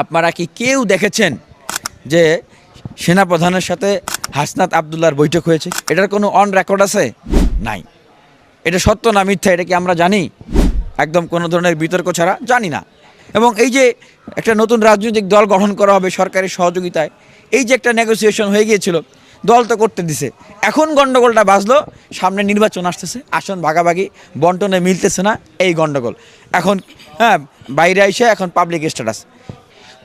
আপনারা কি কেউ দেখেছেন যে সেনাপ্রধানের সাথে হাসনাত আবদুল্লার বৈঠক হয়েছে? এটার কোনো অন রেকর্ড আছে? নাই। এটা সত্য না মিথ্যা? এটা কি আমরা জানি? একদম কোনো ধরনের বিতর্ক ছাড়া? জানি না। এবং এই যে একটা নতুন রাজনৈতিক দল গঠন করা হবে সরকারি সহযোগিতায়, এই যে একটা নেগোসিয়েশন হয়ে গিয়েছিল, দল তো করতে দিছে। এখন গণ্ডগোলটা বাজলো, সামনে নির্বাচন আসতেছে, আসন ভাগাভাগি, বন্টনে মিলতেছে না, এই গণ্ডগোল এখন হ্যাঁ বাইরে এসে এখন পাবলিক স্ট্যাটাস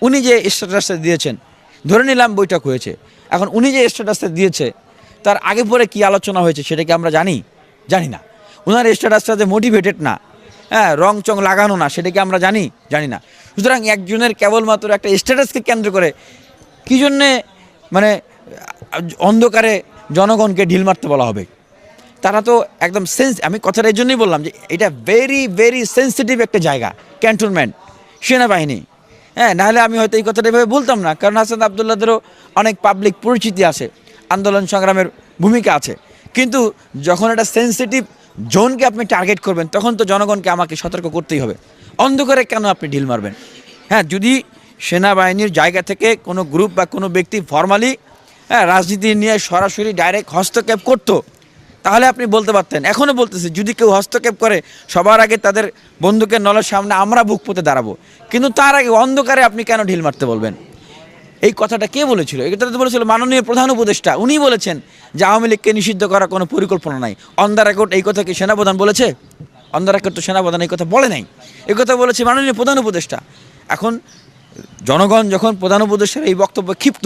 উনি যে স্ট্যাটাসটা দিয়েছেন, ধরে নিলাম বৈঠক হয়েছে, এখন উনি যে স্ট্যাটাসটা দিয়েছে, তার আগে পরে কি আলোচনা হয়েছে সেটা কি আমরা জানি? জানি না। ওনার স্ট্যাটাসটা যে মোটিভেটেড না হ্যাঁ রং চং লাগানো না, সেটা কি আমরা জানি? জানি না। সুতরাং একজনের কেবলমাত্র একটা স্ট্যাটাসকে কেন্দ্র করে কী জন্যে মানে অন্ধকারে জনগণকে ঢিল মারতে বলা হবে? তারা তো একদম সেন্স আমি কথাটা এই জন্যই বললাম যে এটা ভেরি ভেরি সেন্সিটিভ একটা জায়গা ক্যান্টনমেন্ট সেনাবাহিনী। হ্যাঁ নাহলে আমি হয়তো এই কথাটা এভাবে বলতাম না। কারণ হাসান আবদুল্লাদেরও অনেক পাবলিক পরিচিতি আছে, আন্দোলন সংগ্রামের ভূমিকা আছে। কিন্তু যখন একটা সেন্সিটিভ জোনকে আপনি টার্গেট করবেন, তখন তো জনগণকে আমাকে সতর্ক করতেই হবে। অন্ধকারে কেন আপনি ঢিল মারবেন? হ্যাঁ যদি সেনাবাহিনীর জায়গা থেকে কোনো গ্রুপ বা কোনো ব্যক্তি ফর্মালি হ্যাঁ রাজনীতি নিয়ে সরাসরি ডাইরেক্ট হস্তক্ষেপ করতো তাহলে আপনি বলতে পারতেন এখনও বলতেছি, যদি কেউ হস্তক্ষেপ করে, সবার আগে তাদের বন্দুকের নলের সামনে আমরা বুক পেতে দাঁড়াবো। কিন্তু তার আগে অন্ধকারে আপনি কেন ঢিল মারতে বলবেন? এই কথাটা কে বলেছিল? কথাটা তো বলেছিল মাননীয় প্রধান উপদেষ্টা। উনি বলেছেন যে আওয়ামী লীগকে নিষিদ্ধ করার কোনো পরিকল্পনা নাই। অন রেকর্ড এই কথা কি সেনাপ্রধান বলেছে? অন দ্য তো সেনাপ্রধান এই কথা বলে নাই। এই কথা বলেছে মাননীয় প্রধান উপদেষ্টা। এখন জনগণ যখন প্রধান উপদেষ্টার এই বক্তব্য ক্ষিপ্ত,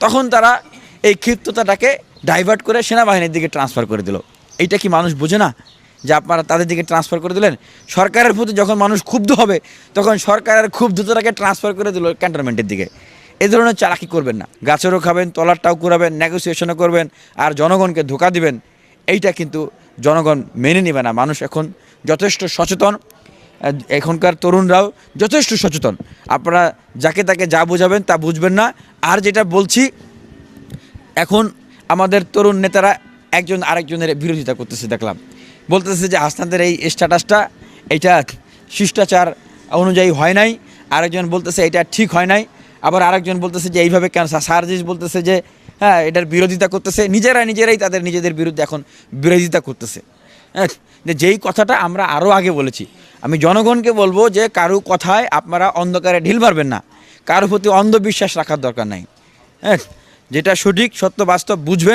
তখন তারা এই ক্ষিপ্ততাটাকে ডাইভার্ট করে সেনাবাহিনীর দিকে ট্রান্সফার করে দিল। এইটা কি মানুষ বোঝে না যে আপনারা তাদের দিকে ট্রান্সফার করে দিলেন? সরকারের প্রতি যখন মানুষ ক্ষুব্ধ হবে, তখন সরকারের ক্ষুব্ধতাটাকে ট্রান্সফার করে দিল ক্যান্টনমেন্টের দিকে। এ ধরনের চালাকি করবেন না। গাছেরও খাবেন, তলারটাও কুড়াবেন নেগোসিয়েশনও করবেন, আর জনগণকে ধোকা দিবেন। এইটা কিন্তু জনগণ মেনে নেবে না। মানুষ এখন যথেষ্ট সচেতন। এখনকার তরুণরাও যথেষ্ট সচেতন। আপনারা যাকে তাকে যা বোঝাবেন তা বুঝবেন না। আর যেটা বলছি, এখন আমাদের তরুণ নেতারা একজন আরেকজনের বিরোধিতা করতেছে, দেখলাম। বলতেছে যে হাসনাদের এই স্ট্যাটাসটা, এটা শিষ্টাচার অনুযায়ী হয় নাই। আরেকজন বলতেছে এটা ঠিক হয় নাই। আবার আরেকজন বলতেছে যে এইভাবে কেন? সার্জিস বলতেছে যে হ্যাঁ এটার বিরোধিতা করতেছে। নিজেরা নিজেরাই তাদের নিজেদের বিরুদ্ধে এখন বিরোধিতা করতেছে। হ্যাঁ যেই কথাটা আমরা আরও আগে বলেছি, আমি জনগণকে বলব যে কারও কথায় আপনারা অন্ধকারে ঢিল মারবেন না। কারও প্রতি অন্ধবিশ্বাস রাখার দরকার নাই। হ্যাঁ যেটা সঠিক সত্য বাস্তব বুঝবেন।